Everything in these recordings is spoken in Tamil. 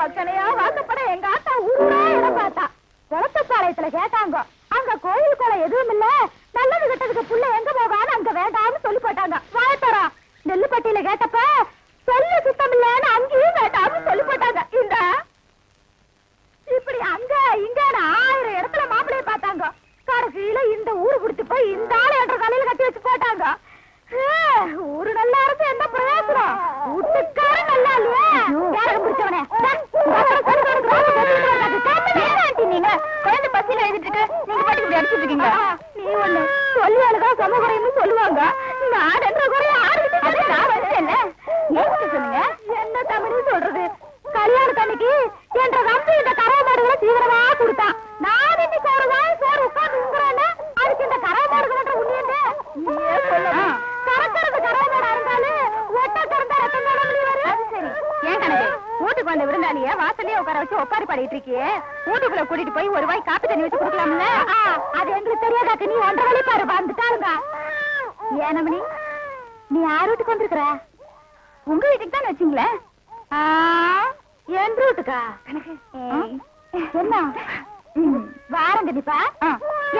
பக்கனையா வாக்கப்பட எங்க ஆத்தா ஊரா இடம் பார்த்தா குளத்துப்பாளையத்துல கேட்டாங்க. அங்க கோயில் குளம் எதுவும் இல்ல. நல்லது கெட்டதுக்கு புள்ள எங்க போகான்னு அங்க வேண்டாம்னு சொல்லி போட்டாங்க. வாயத்தரா நெல்லுப்பட்டியில கேட்டப்ப சொல்லு சுத்தம் இல்லன்னு அங்கேயும் வேண்டாம்னு சொல்லி போட்டாங்க. இந்த இப்படி அங்க இங்க ஆயிரம் இடத்துல மாப்பிள்ளைய பார்த்தாங்க. கடைசியில இந்த ஊரு குடிச்சு போய் இந்த ஆள் என்ற கலையில கட்டி வச்சு போட்டாங்க. நீங்க பாட்டுக்கு இப்படி அடிச்சிட்டு இருக்கீங்க நீ ஒண்ணு சொல்லி அழுகா சமகுறைன்னு சொல்லுவாங்க நான் ரெண்டு குறைய ஆறு நான் வச்சேன்ல ஏன் சொன்னீங்க என்ன தமிழ் சொல்றது? கல்யாணத்து அன்னைக்கு என்ற தம்பி இந்த கரை மாடுகளை தீவிரமா கொடுத்தான். நான் இன்னைக்கு ஒரு வாய் சோறு உட்கார்ந்து உங்குறேன்னு அதுக்கு இந்த கரை மாடுகளோட உண்மையே கறக்கிறது கரை மாடா இருந்தாலும் ஒட்ட கறந்தா ரத்தம் தானே வெளிய வரும் அது சரி. ஏன் கணக்கு? வீட்டுக்கு வந்த விருந்தாளிய வாசல்லயே உட்கார வச்சு உட்காரு பாடிட்டு இருக்கியே. வீட்டுக்குள்ள கூட்டிட்டு போய் ஒரு வாய் காப்பி வந்திருக்கிற உங்க வீட்டுக்கு தான் வச்சீங்களே? என் வீட்டுக்கா கணக்கு. என்ன? வாரம் கண்டிப்பா?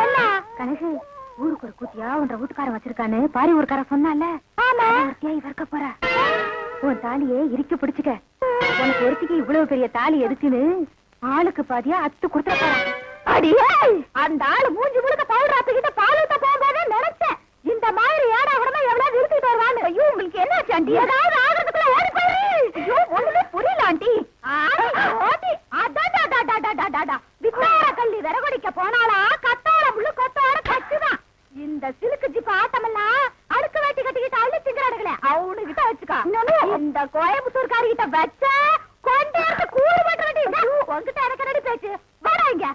என்ன? கணக்கு ஊருக்கு ஒரு கூத்தியா உன்ற வீட்டுக்காரன் வச்சிருக்கான்னு பாரி ஊருக்கார சொன்னால ஆமா. இவர்க்க போற. உன் தாலியே இறுக்கி பிடிச்சுக்க. உனக்கு ஒருத்திக்கு இவ்வளவு பெரிய தாலி எதுக்குன்னு ஆளுக்கு பாதியா அத்து கொடுத்துட அடியே! அந்த ஆளு மூஞ்சி முழுக்க பவுடர் பால் ஊத்த போகும்போதே நினைச்சேன் இந்த மாதிரி ஏடா உடனே எவ்வளவு நிறுத்திட்டு வருவான்னு ஐயோ உங்களுக்கு என்ன ஆச்சு ஆண்டி ஏதாவது ஆகிறதுக்குள்ள ஓடி போயிரு ஐயோ ஒண்ணுமே புரியல ஆண்டி ஆண்டி அடாடாடாடாடாடாடா வித்தார கள்ளி விறகுடிக்க போனாலா கத்தாழ முள்ளு கொத்தாட கச்சுதான் இந்த சிலுக்கு ஜிப்பு ஆட்டமெல்லாம் அடுக்கு வேட்டி கட்டிக்கிட்டு அள்ளி திங்கிறாடுகளே அவனு கிட்ட வச்சுக்கா இந்த கோயம்புத்தூர்காரி கிட்ட வச்ச கொண்டு வந்து கூறு பண்ற உங்ககிட்ட எனக்கு ரெடி பேச்சு? வாடா இங்க.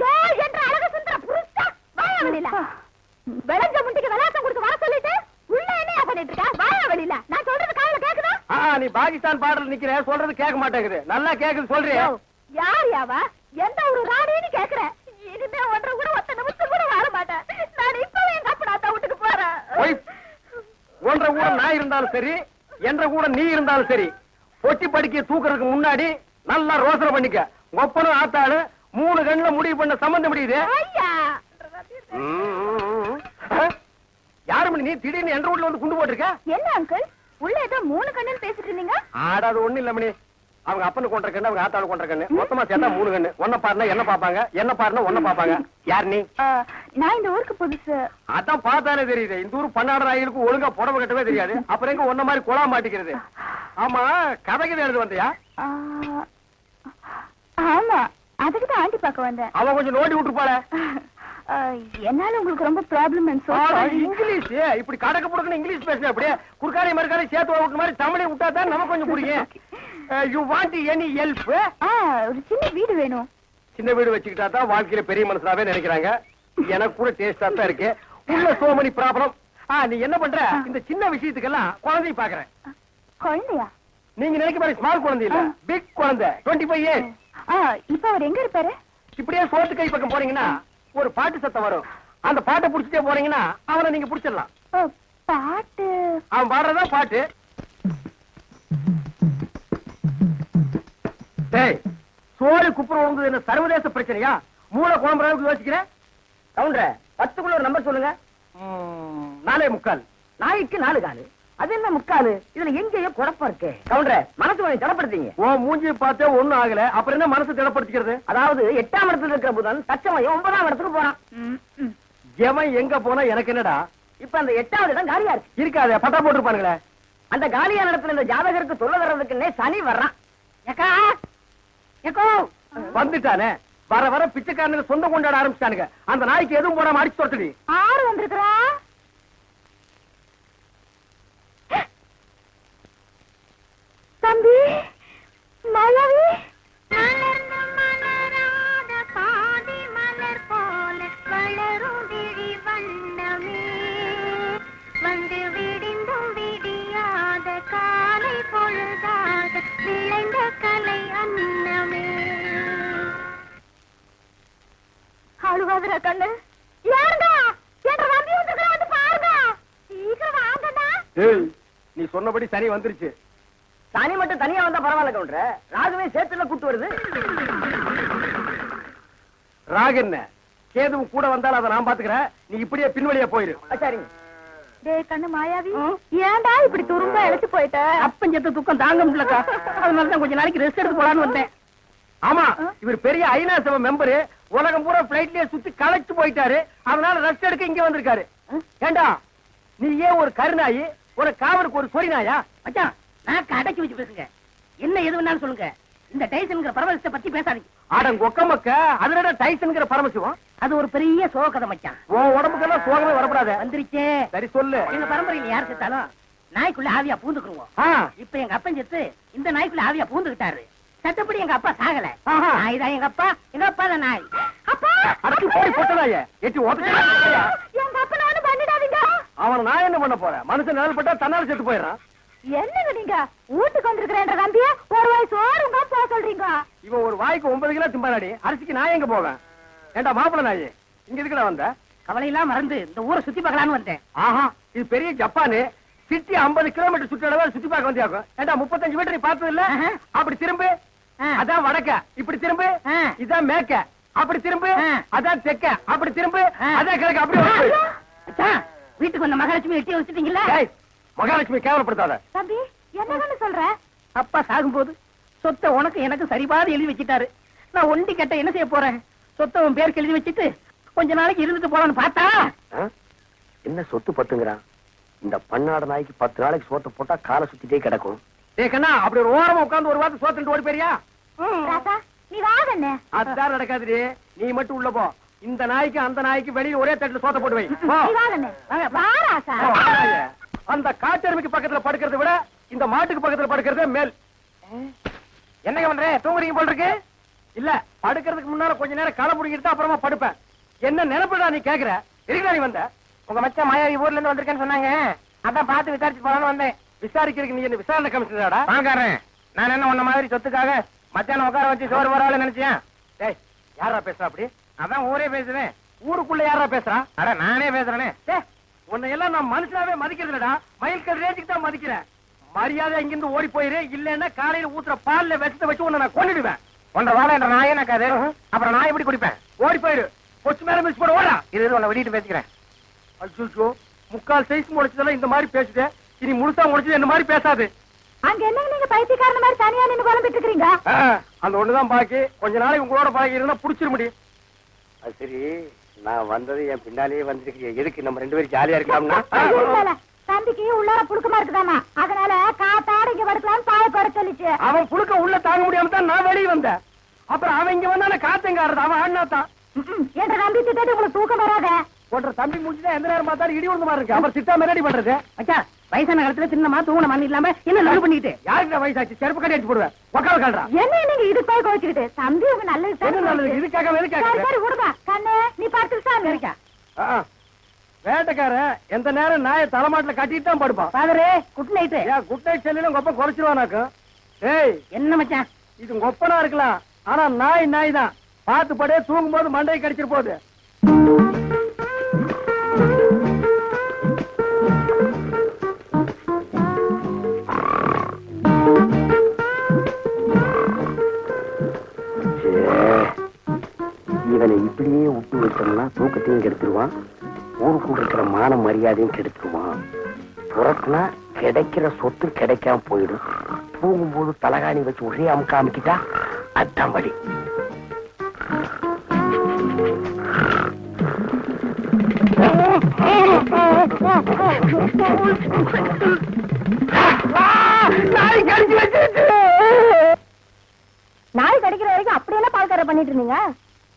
யோ என்ற அழகு சுந்தர புருஷா வாயா வெளியில. விளைஞ்ச முண்டிக்கு விளையாட்டம் கொடுத்து வர சொல்லிட்டு உள்ள என்ன பண்ணிட்டு இருக்க? வாயா வெளியில. நான் சொல்றது காதுல கேக்குதா? ஆ, நீ பாகிஸ்தான் பாடல் நிக்கிற சொல்றது கேட்க மாட்டேங்குது. நல்லா கேக்குது சொல்றியா? யார் யாவா? எந்த ஒரு ராணின்னு கேக்குறேன் இனிமே ஒன்றரை கூட ஒத்த நிமிஷம் கூட வாழ மாட்டேன். நான் இப்பவே எங்க அப்பா நான் வீட்டுக்கு போறேன். போய். ஒன்றரை கூட நான் இருந்தாலும் சரி என்ற கூட நீ இருந்தாலும் சரி பொட்டி படிக்க தூக்குறதுக்கு முன்னாடி நல்லா ரோசனை பண்ணிக்க. ஒப்பனும் ஆத்தாளு மூணு கண்ணுல முடிவு பண்ண சம்பந்தம் முடியுது. யாரு நீ திடீர்னு என்ற வீட்டுல வந்து குண்டு போட்டிருக்க? என்ன அங்கிள் உள்ள ஏதோ மூணு கண்ணுன்னு பேசிட்டு இருந்தீங்க? ஆடாது ஒண்ணு இல்ல மணி. அவங்க அப்பனு கொண்ட கண்ணு அவங்க ஆத்தாளு கொண்ட கண்ணு மொத்தமா சேர்த்தா மூணு கண்ணு. ஒன்ன பாருனா என்ன பாப்பாங்க? என்ன பாருனா ஒன்ன பாப்பாங்க? யார் நீ? நான் இந்த ஊருக்கு புதுசு. அதான் பார்த்தாலே தெரியுது. இந்த ஊர் பன்னாடு நாய்களுக்கு ஒழுங்கா புடவை கட்டவே தெரியாது. அப்புறம் எங்க ஒன்ன மாதிரி குழா மாட்டிக்கிறது? ஆமா கதைக்கு எழுது வந்தியா ஆமா அதுக்கு தான் ஆண்டி பார்க்க வந்தேன். அவன் கொஞ்சம் நோண்டி விட்டுருப்பாள. ஆ, என்னால உங்களுக்கு ரொம்ப ப்ராப்ளம் இங்கிலீஷ் இப்படி கடக்க புடக்கணும் இங்கிலீஷ் பேசுற அப்படியே குறுக்காரி மறுக்காரி சேர்த்து விட்ட மாதிரி தமிழை விட்டா தான் நமக்கு கொஞ்சம் புரியும். யூ வாண்ட் எனி ஹெல்ப் ஒரு சின்ன வீடு வேணும். சின்ன வீடு வச்சுக்கிட்டா தான் வாழ்க்கையில பெரிய மனசாவே நினைக்கிறாங்க. எனக்கு கூட டேஸ்டா தான் இருக்கு. உள்ள சோமனி ப்ராப்ளம் ஆ நீ என்ன பண்ற? இந்த சின்ன விஷயத்துக்கெல்லாம் குழந்தை பாக்குறேன் குழந்தையா? நீங்க நினைக்க மாதிரி ஸ்மால் குழந்தை இல்ல. பிக் குழந்தை. டுவெண்ட்டி ஃபைவ் இயர்ஸ் இப்ப அவர் எங்க இருப்பாரு? இப்படியே சோத்து கை பக்கம் போறீங்கன்னா ஒரு பாட்டு சத்தம் வரும். அந்த பாட்டை புடிச்சிட்டே போறீங்கன்னா அவனை நீங்க புடிச்சிடலாம். பாட்டு? அவன் பாடுறதா பாட்டு? டேய் சோறு குப்புறம் உங்க என்ன சர்வதேச பிரச்சனையா? மூளை குழம்புற அளவுக்கு யோசிக்கிறேன் கவுண்டர பத்துக்குள்ள ஒரு நம்பர் சொல்லுங்க. நாலே முக்கால். நாய்க்கு நாலு காலு. அது என்ன முக்காலு? இதுல எங்கேயோ குழப்பம் இருக்கு. கவுண்டர மனசு கொஞ்சம் தடப்படுத்தீங்க. ஓ மூஞ்சி பார்த்தே ஒண்ணும் ஆகல. அப்புறம் என்ன மனசு திடப்படுத்திக்கிறது? அதாவது எட்டாம் இடத்துல இருக்கிற புதன் தச்சமயம் ஒன்பதாம் இடத்துக்கு போறான். ம், ம். எவன் எங்க போனா எனக்கு என்னடா? இப்ப அந்த எட்டாவது இடம் காலியா இருக்கு. இருக்காதே பட்டா போட்டுருப்பானுங்களே. அந்த காலியான இடத்துல இந்த ஜாதகருக்கு தொல்லை தர்றதுக்குன்னே சனி வர்றான். ஏக்கா ஏக்கோ. வந்துட்டானே. வர வர பிச்சைக்காரனுக்கு சொந்தம் கொண்டாட ஆரம்பிச்சிட்டானுங்க. அந்த நாய்க்கு எதுவும் போடாம அடிச்சு தொட்டுடி ஆறு வந்திருக்கிறா? அழுவாதுரா கண்ணு. யாருங்க என்ற நம்பி வந்துருக்கா வந்து பாருங்க. சீக்கிரம் வாங்கண்ணா. ஏய் நீ சொன்னபடி சனி வந்துருச்சு. சனி மட்டும் தனியா வந்தா பரவாயில்ல கவுண்டர. ராகுவே சேர்த்துல கூட்டு வருது. ராகு என்ன? கேதுவும் கூட வந்தாலும் அதை நான் பாத்துக்கிறேன். நீ இப்படியே பின்வழியா போயிரு. சரிங்க. டேய் கண்ணு மாயாவி ஏன்டா இப்படி துரும்ப இழைச்சு போயிட்ட? அப்பன் செத்த துக்கம் தாங்க முடியலக்கா. அதனால தான் கொஞ்ச நாளைக்கு ரெஸ்ட் எடுத்து போலான்னு வந்தேன். ஆமா இவர் பெரிய ஐநா சபை மெம்பரு உலகம் பூரா பிளைட்லயே சுத்தி களைச்சு போயிட்டாரு. அதனால ரெஸ்ட் எடுக்க இங்க வந்திருக்காரு. ஏண்டா நீ ஏன் ஒரு கருநாயி? ஒரு காவலுக்கு ஒரு சொறி நாயா மச்சான் நான் அடக்கி வச்சு பேசுங்க. என்ன எது வேணாலும் சொல்லுங்க. இந்த டைசன்ங்கிற பரவசத்தை பத்தி பேசாதீங்க. ஆடம் கொக்க மக்க அதுல டைசன்ங்கிற பரமசிவம்? அது ஒரு பெரிய சோகதை மச்சான். உன் உடம்புக்கெல்லாம் சோகமே வரப்படாத. வந்துருச்சே. சரி சொல்லு. எங்க பரம்பரையில யார் செத்தாலும் நாய்க்குள்ள ஆவியா பூந்துக்குருவோம். இப்ப எங்க அப்பன் செத்து இந்த நாய்க்குள்ள ஆவியா பூந்துக்கிட்டாரு. சட்டப்படி எங்க அப்பா சாகல. ஆஹா. நாய் தான் எங்க அப்பா எங்க அப்பா தான் நாய். அப்பா! அடக்கி போய் போட்டதாய எட்டி ஓட்டு எங்க அப்பா நானும் பண்ணிடாதீங்க. அவனை நான் என்ன பண்ண போறேன்? மனுஷன் நிழல் பட்டா தன்னால செத்து போயிடறான். என்னங்க நீங்க? வீட்டுக்கு வந்திருக்கிறேன்ற நம்பிய ஒரு வயசு ஓடுங்க போக சொல்றீங்க. இவன் ஒரு வாய்க்கு ஒன்பது கிலோ திம்பாடி அரிசிக்கு நான் எங்க போவேன்? ஏண்டா மாப்பிள நாயி இங்க எதுக்குடா வந்த? கவலையெல்லாம் மறந்து இந்த ஊரை சுத்தி பார்க்கலான்னு வந்தேன். ஆஹா இது பெரிய ஜப்பானு. சிட்டி 50 கிலோமீட்டர் சுற்றளவு சுத்தி பார்க்க வந்தியாக்கும். ஏண்டா முப்பத்தஞ்சு மீட்டர் நீ பார்த்தது இல்ல. அப்படி திரும்பு. அதான் வடக்க. இப்படி திரும்பு. இதான் மேக்க அப்படி திரும்பு. அதான் தெக்க. அப்படி திரும்பு. அதான் கிழக்கு. அப்படி வீட்டுக்கு வந்த மகாலட்சுமி எட்டி வச்சுட்டீங்களா? மகாலட்சுமி கேவலப்படுத்தாத. தம்பி என்னன்னு சொல்ற? அப்பா சாகும்போது சொத்தை உனக்கு எனக்கு சரிபாதி எழுதி வச்சிட்டாரு. நான் ஒண்டி கட்ட என்ன செய்ய போறேன்? சொத்தை உன் பேருக்கு எழுதி வச்சிட்டு கொஞ்ச நாளைக்கு இருந்துட்டு போலான்னு பார்த்தா? என்ன சொத்து பத்துங்கிறான்? இந்த பன்னாட நாய்க்கு பத்து நாளைக்கு சோத்த போட்டா காலை சுத்திட்டே கிடக்கும். கண்ணா அப்படி ஒரு ஓரமா உட்கார்ந்து ஒரு வாரத்தை சோத்துட்டு ஓடி போறியா ராசா நீ வாங்கண்ணே அதுதான் நடக்காதுடி. நீ மட்டும் உள்ள போ. இந்த நாய்க்கு அந்த நாய்க்கு வெளியில ஒரே தட்டுல சோத்த போட்டு வை. அந்த காட்டெருமைக்கு பக்கத்துல படுக்கிறதை விட இந்த மாட்டுக்கு பக்கத்துல படுக்கிறதே மேல். என்னங்க பண்ற? தூங்குறீங்க போல் இருக்கு. இல்ல படுக்கிறதுக்கு முன்னால கொஞ்ச நேரம் களை புடிங்கிட்டு அப்புறமா படுப்பேன். என்ன நினைப்புடா நீ கேக்குற? எதுக்குடா நீ வந்த? உங்க மச்சான் மாயாவி ஊர்ல இருந்து வந்திருக்கேன்னு சொன்னாங்க. அதான் பார்த்து விசாரிச்சு போலான்னு வந்தேன். விசாரிக்கிறதுக்கு நீ என்ன விசாரணை கமிஷனராடா வாங்காரன். நான் என்ன உன்ன மாதிரி சொத்துக்காக மச்சான உட்கார வச்சு சோறு வரால நினைச்சேன் டேய் யாரா பேசுறா அப்படி? அதான் ஊரே பேசுவேன். ஊருக்குள்ள யாரா பேசுறா? அட நானே பேசுறேனே. டேய், உன்னை எல்லாம் நான் மனுஷனாவே மதிக்கிறது இல்லடா மயில் ரேஞ்சுக்கு தான் மதிக்கிறேன். மரியாதை இங்கிருந்து ஓடி போயிரு. இல்லன்னா காலையில ஊத்துற பால்ல விஷத்தை வச்சு உன்னை நான் கொன்னுடுவேன். ஒன்றரை வாழை என்ற நாயே எனக்கு அது அப்புறம் நான் எப்படி குடிப்பேன்? ஓடி போயிரு. கொச்சு மேல மிஸ் போட ஓடா. இது உன்னை வெளியிட்டு பேசிக்கிறேன். அச்சோ முக்கால் சைஸ் முடிச்சதெல்லாம் இந்த மாதிரி பேசுது இனி முழுசா முடிச்சது இந்த மாதிரி பேசாது. அங்க என்னங்க நீங்க பைத்தியக்காரன மாதிரி தனியா நின்னு குழம்பிட்டு இருக்கீங்க ஆ, அந்த ஒண்ணுதான் பாக்கி. கொஞ்ச நாளைக்கு உங்களோட பழகி இருந்தா புடிச்சிட முடியும் அது சரி நான் வந்தது என் பின்னாலேயே வந்துருக்கீங்க எதுக்கு நம்ம ரெண்டு பேரும் ஜாலியா இல்லல, தம்பிக்கு உள்ளார புழுக்கமா இருக்குதாமா? அதனால காத்தாட இங்க படுக்கலாம்னு பாய போட சொல்லிச்சு. அவன் புழுக்க உள்ள தாங்க முடியாம தான் நான் வெளியே வந்தேன். அப்புறம் அவன் இங்க வந்தானே காத்தங்க ஆடுறது அவன் ஆடினா தான். என்ற நம்பி திட்டாட்டி உங்களுக்கு தூக்கம் வராத? போன்ற தம்பி முடிச்சுதான் எந்த நேரம் பார்த்தாலும் இடி விழுந்த மாதிரி இருக்கு. அப்புறம் திட்டா ரெடி பண்றது. மச்சான் வயசான காலத்துல சின்னமா தூங்கின மண் இல்லாம என்ன லவ் பண்ணிக்கிட்டு? யாருக்கு வயசாச்சு? செருப்பு கட்டி அடிச்சு போடுவேன். உக்கால கால்றா என்ன நீங்க இது போய் கோச்சுக்கிட்டு தம்பி உங்க நல்லது நல்லது? இதுக்காக எதுக்காக சரி விடுமா கண்ணு நீ பார்த்து சாமி. இருக்கா ஆ. வேட்டைக்காரன் எந்த நேரம் நாயை தலைமாட்டுல கட்டிட்டு தான் படுப்பான். ஃபாதரே குட் நைட் ஏன் குட் நைட் செல்லிலும் கொப்ப குறைச்சிருவானாக்கும் ஏய் என்ன மச்சான்? இது கொப்பனா இருக்கலாம். ஆனா நாய் நாய் தான். பார்த்து படே தூங்கும் போது மண்டையை கடிச்சிட்டு போகுது. அப்படியே ஒப்பி விட்டு வச்சோம்னா தூக்கத்தையும் கெடுத்துருவான். ஊருக்குள்ள இருக்கிற மான மரியாதையும் கெடுத்துருவான். துறக்குனா கிடைக்கிற சொத்து கிடைக்காம போயிடும். தூங்கும்போது தலகாணி வச்சு ஒரே அமுக்க அமுக்கிட்டா அதான் நாய் கடிச்சு வச்சிருச்சு. நாய் கடிக்கிற வரைக்கும் அப்படியெல்லாம் பால்கார பண்ணிட்டு இருந்தீங்க?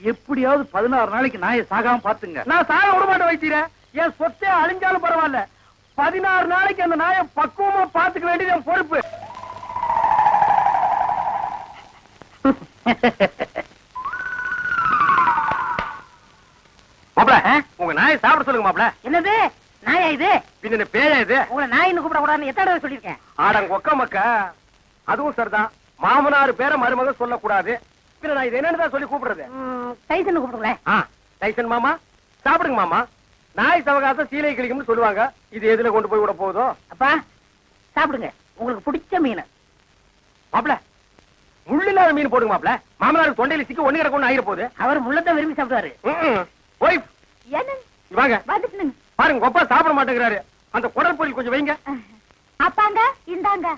எப்படியாவது பதினாறு நாளைக்கு நாயை சாகாம பாத்துங்க நான் சாக விட மாட்டேன் வைத்தீர என் சொத்தே அழிஞ்சாலும் பரவாயில்ல. பதினாறு நாளைக்கு அந்த நாயை பக்குவமா பாத்துக்க வேண்டியது என் பொறுப்பு. மாப்ள உங்க நாயை சாப்பிட சொல்லுங்க என்னது? நாயா இது? பின்ன பேயா இது? உங்களை நாயின்னு கூப்பிட கூடாதுன்னு எத்தனை சொல்லியிருக்கேன்? ஆடங்க ஒக்க மக்க அதுவும் சரிதான். மாமனார் பேரை மருமக சொல்லக்கூடாது. பின்ன நான் இது என்னன்னு சொல்லி கூப்பிடுறது? டைசன் கூப்பிடுங்களேன் டைசன் மாமா சாப்பிடுங்க மாமா. நாய் சவகாசம் சீலை கிளிக்கும்னு சொல்லுவாங்க. இது எதுல கொண்டு போய் விட போகுதோ? அப்பா சாப்பிடுங்க. உங்களுக்கு பிடிச்ச மீன். மாப்ள முள்ளு இல்லாத மீன் போடுங்க மாப்ள மாமனார் தொண்டையில சிக்கி ஒண்ணு கிடக்கு ஆயிர போகுது. அவர் முள்ளத்தை விரும்பி சாப்பிடுவாரு. ஒய்ஃப் வாங்க. பாருங்க கொப்பா சாப்பிட மாட்டேங்கிறாரு. அந்த குடல் பொரியல் கொஞ்சம் வைங்க. அப்பாங்க இந்தாங்க.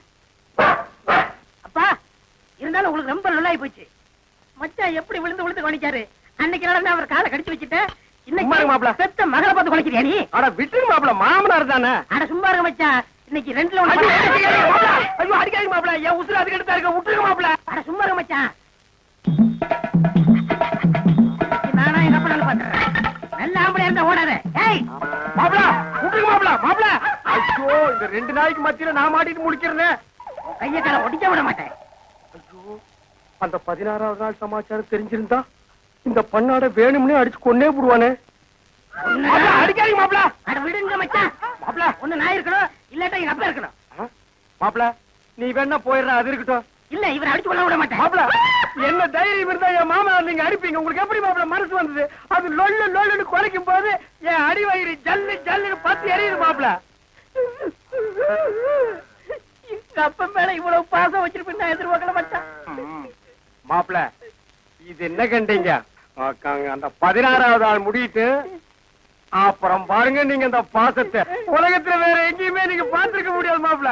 அப்பா இருந்தாலும் உங்களுக்கு ரொம்ப நல்லாயி போச்சு. மச்சான் எப்படி விழுந்து விழுந்து கவனிச்சாரு? அன்னைக்கு நடந்து அவர் காலை கடிச்சு மாப்ள. இன்னைக்கு பெத்த மகளை பார்த்து குலைக்கிறியா நீ? அட விட்டுருங்க மாப்ள மாமனார் தானே. அட சும்மா இருங்க மச்சான் இன்னைக்கு ரெண்டுல ஒண்ணு ஐயோ. அடிக்காதீங்க மாப்ள என் உசுறு அதுக்கு எடுத்தா இருக்க. விட்டுருங்க மாப்ள அட சும்மா இருங்க மச்சான் நானா எங்க அப்பா பாத்துறேன் நல்ல ஆம்பளை இருந்தா ஓடாத. ஏய்! மாப்ள விட்டுருங்க மாப்ள மாப்ள ஐயோ இந்த ரெண்டு நாளைக்கு மத்தியில நான் மாட்டிட்டு முடிக்கிறேன். கைய கால ஒடிக்க விட மாட்டேன். ஐயோ. அந்த பதினாறாவது நாள் சமாச்சாரம் தெரிஞ்சிருந்தா இந்த பண்ணாட வேணும்னே அடிச்சு கொன்னே போடுவானே அடிக்காதீங்க மாப்ள அட விடுங்க மச்சான். மாப்ள ஒண்ணு நான் இருக்கணும் இல்லாட்டா எங்க அப்பா இருக்கணும். ஆ? மாப்ள நீ வேணா போயிடுற அது இருக்கட்டும். இல்ல இவர் அடிச்சு கொள்ள விட மாட்டேன். மாப்ள என்ன தைரியம் இருந்தா என் மாமா நீங்க அடிப்பீங்க? உங்களுக்கு எப்படி மாப்ள மனசு வந்தது? அது லொல்லு லொல்லுன்னு குறைக்கும் போது என் அடி வயிறு ஜல்லு ஜல்லுன்னு பத்து எரியுது மாப்ள எங்க அப்பா மேல இவ்வளவு பாசம் வச்சிருப்பேன் நான் எதிர்பார்க்கல மச்சான். மாப்பிள இது என்ன கண்டீங்க? அந்த பதினாறாவது ஆள் முடியிட்டு அப்புறம் பாருங்க நீங்க அந்த பாசத்தை. உலகத்துல வேற எங்கேயுமே நீங்க பாத்துருக்க முடியாது மாப்ள.